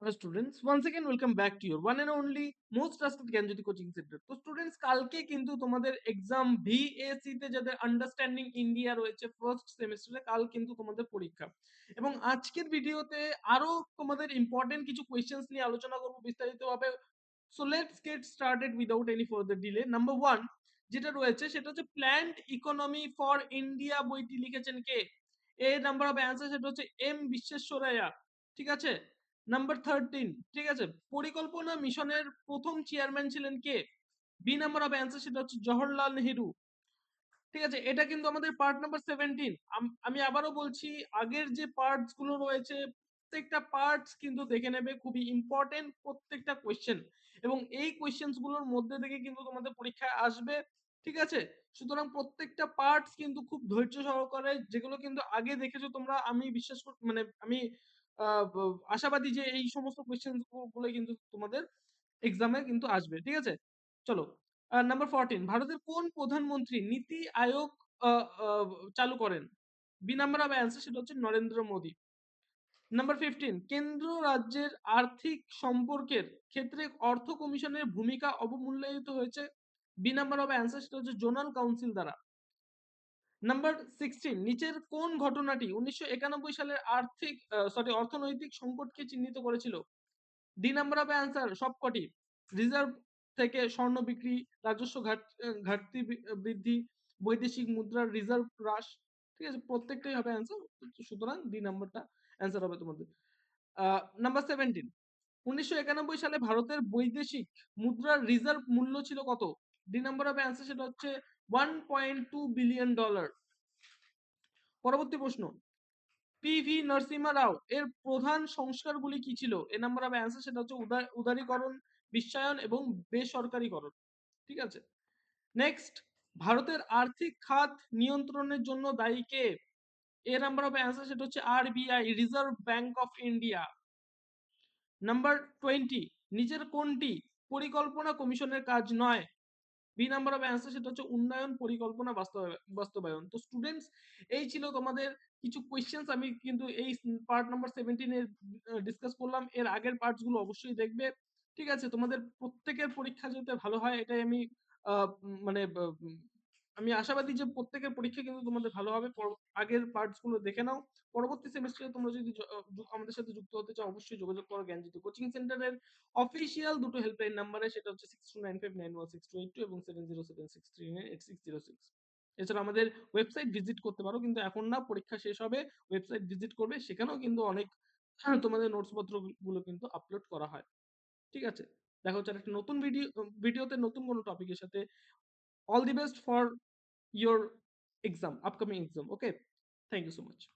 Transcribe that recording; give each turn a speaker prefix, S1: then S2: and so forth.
S1: Once again, welcome back to your one and only most trusted Gyanjyoti coaching centre তো students কালকে কিন্তু তোমাদের exam ভিএসি তে যাদের আন্ডারস্ট্যান্ডিং ইন্ডিয়া রয়েছে ফার্স্ট সেমিস্টারে কাল কিন্তু তোমাদের পরীক্ষা। এবং আজকের ভিডিওতে আরও তোমাদের ইম্পর্টেন্ট কিছু কোয়েশ্চেন্স নিয়ে আলোচনা করব বিস্তারিতভাবে। So let's get started without any further delay number one যেটা রয়েছে সেটা হচ্ছে প্ল্যান্ড ইকোনমি ফর ইন্ডিয়া বইটি লিখেছেন কে? এ নাম্বার অফ অ্যান্সার সেটা হচ্ছে এম বিশ্বেশ্বরাইয়া ঠিক আছে? নাম্বার থার্টিন ঠিক আছে? পরিকল্পনা মিশনের প্রথম চেয়ারম্যান ছিলেন কে? বি নাম্বার অফ অ্যান্সার সেটা হচ্ছে জওহরলাল নেহেরু। ঠিক আছে? এটা কিন্তু আমাদের পার্ট নাম্বার সেভেন্টিন আমি আবারও বলছি, আগের যে পার্টসগুলো রয়েছে, প্রত্যেকটা পার্টস কিন্তু দেখে নেবে, খুবই ইম্পর্টেন্ট প্রত্যেকটা কোয়েশ্চেন এবং এই কোয়েশ্চেনগুলোর মধ্যে থেকে কিন্তু তোমাদের পরীক্ষায় আসবে, ঠিক আছে? সুতরাং প্রত্যেকটা পার্টস কিন্তু খুব ধৈর্য সহকারে, যেগুলো কিন্তু আগে দেখেছ তোমরা, আমি বিশ্বাস মানে আমি আশাবাদী যে এই সমস্ত কোয়েশ্চেনগুলো কিন্তু তোমাদের এক্সামে কিন্তু আসবে, ঠিক আছে? চলো নাম্বার ফোরটিন ভারতের কোন প্রধানমন্ত্রী নীতি আয়োগ চালু করেন? বি নাম্বার অফ অ্যান্সার সেটা হচ্ছে নরেন্দ্র মোদী। নাম্বার ফিফটিন কেন্দ্র রাজ্যের আর্থিক সম্পর্কের ক্ষেত্রে অর্থ কমিশনের ভূমিকা অবমূল্যায়িত হয়েছে? বি নাম্বার অফ অ্যান্সার সেটা হচ্ছে জোনাল কাউন্সিল দ্বারা। নাম্বার সিক্সটিন নিচের কোন ঘটনাটি উনিশশো সালের আর্থিক সরি অর্থনৈতিক সংকটকে চিহ্নিত করেছিল? ডি নাম্বার অফ অ্যান্সার সবকটি। রিজার্ভ থেকে স্বর্ণ বিক্রি, রাজস্ব ঘাটতি বৃদ্ধি, বৈদেশিক মুদ্রার রিজার্ভ হ্রাস, ঠিক আছে? প্রত্যেকটাই হবে অ্যান্সার সুতরাং ডি নাম্বারটা অ্যান্সার হবে তোমাদের। নাম্বার সেভেন্টিন উনিশশো একানব্বই সালে ভারতের বৈদেশিক মুদ্রার রিজার্ভ মূল্য ছিল কত? ডি নাম্বার অফ অ্যান্সার সেটা হচ্ছে one point two billion dollar পরবর্তী প্রশ্ন পিভি নরসিমা রাও এর প্রধান সংস্কারগুলি কি ছিল? এ নাম্বার অফ অ্যান্সার সেটা হচ্ছে উদারীকরণ, বিশ্বায়ন এবং বেসরকারীকরণ, ঠিক আছে? নেক্সট ভারতের আর্থিক খাত নিয়ন্ত্রণের জন্য দায়ী কে? এ নাম্বার অফ অ্যান্সার সেটা হচ্ছে RBI reserve bank of India number twenty নিজের কোনটি পরিকল্পনা কমিশনের কাজ নয়? বি নাম্বার অফ অ্যান্সার সেটা হচ্ছে উন্নয়ন পরিকল্পনা বাস্তবায়ন। তো স্টুডেন্টস এই ছিল তোমাদের কিছু কোয়েশ্চেন্স আমি কিন্তু এই পার্ট নাম্বার সেভেন্টিন এর ডিসকাস করলাম। এর আগের পার্টসগুলো অবশ্যই দেখবে। ঠিক আছে? তোমাদের প্রত্যেকের পরীক্ষা যাতে ভালো হয়, এটাই আমি মানে আমি আশাবাদী যে প্রত্যেকের পরীক্ষা কিন্তু তোমাদের ভালো হবে। আগের পার্টসগুলো দেখে নাও। পরবর্তী সেমিস্টারে তোমরা যদি আমাদের সাথে যুক্ত হতে চাও, অবশ্যই যোগাযোগ করো জ্ঞানজ্যোতি কোচিং সেন্টারের অফিসিয়াল দুটো হেল্পলাইন নাম্বারে সেটা হচ্ছে six two nine five nine one six two eight two এবং seven zero seven six three nine eight six zero six এছাড়া আমাদের ওয়েবসাইট ভিজিট করতে পারো, কিন্তু এখন না, পরীক্ষা শেষ হবে ওয়েবসাইট ভিজিট করবে, সেখানেও কিন্তু অনেক তোমাদের নোটস পত্রগুলো কিন্তু আপলোড করা হয়। ঠিক আছে? দেখা, হচ্ছে একটা নতুন ভিডিও ভিডিওতে নতুন কোনো টপিকের সাথে all the best for your exam upcoming exam. Okay? Thank you so much